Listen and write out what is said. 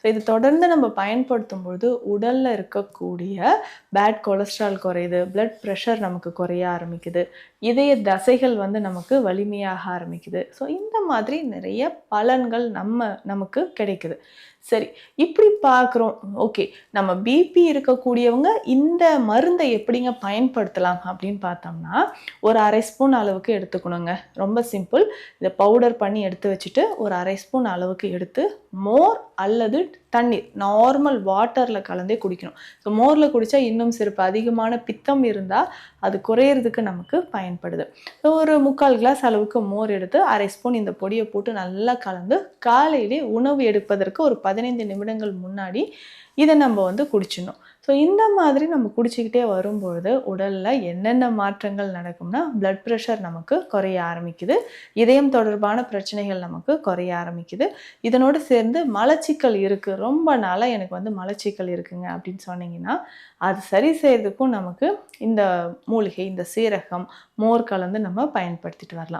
So இது தொடர்ந்து நம்ம பயன்படுத்தும் பொழுது உடலில் இருக்கக்கூடிய பேட் கொலஸ்ட்ரால் குறையுது பிளட் ப்ரெஷர் நமக்கு குறைய ஆரம்பிக்குது இதய தசைகள் வந்து நமக்கு வலிமையாக ஆரம்பிக்குது. ஸோ இந்த மாதிரி நிறைய பலன்கள் நம்ம நமக்கு கிடைக்குது. சரி இப்படி பார்க்குறோம். ஓகே நம்ம பிபி இருக்கக்கூடியவங்க இந்த மருந்தை எப்படிங்க பயன்படுத்தலாம் அப்படின்னு பார்த்தோம்னா ஒரு அரை ஸ்பூன் அளவுக்கு எடுத்துக்கணுங்க. ரொம்ப சிம்பிள் இதை பவுடர் பண்ணி எடுத்து வச்சுட்டு ஒரு அரை ஸ்பூன் அளவுக்கு எடுத்து மோர் அல்லது it? தண்ணீர் நார்மல் வாட்டரில் கலந்தே குடிக்கணும். ஸோ மோரில் குடித்தா இன்னும் சிறப்பு. அதிகமான பித்தம் இருந்தால் அது குறையிறதுக்கு நமக்கு பயன்படுது. ஸோ ஒரு முக்கால் கிளாஸ் அளவுக்கு மோர் எடுத்து அரை ஸ்பூன் இந்த பொடியை போட்டு நல்லா கலந்து காலையிலே உணவு எடுப்பதற்கு ஒரு பதினைந்து நிமிடங்கள் முன்னாடி இதை நம்ம வந்து குடிச்சிடணும். ஸோ இந்த மாதிரி நம்ம குடிச்சிக்கிட்டே வரும்பொழுது உடலில் என்னென்ன மாற்றங்கள் நடக்கும்னா பிளட் ப்ரெஷர் நமக்கு குறைய ஆரம்பிக்குது. இதயம் தொடர்பான பிரச்சனைகள் நமக்கு குறைய ஆரம்பிக்குது. இதனோடு சேர்ந்து மலச்சிக்கல் இருக்குது ரொம்ப நாளாக எனக்கு வந்து மலச்சிக்கல் இருக்குங்க அப்படின்னு சொன்னீங்கன்னா அது சரி செய்கிறதுக்கும் நமக்கு இந்த மூலிகை இந்த சீரகம் மோர் கலந்து நம்ம பயன்படுத்திட்டு வரலாம்.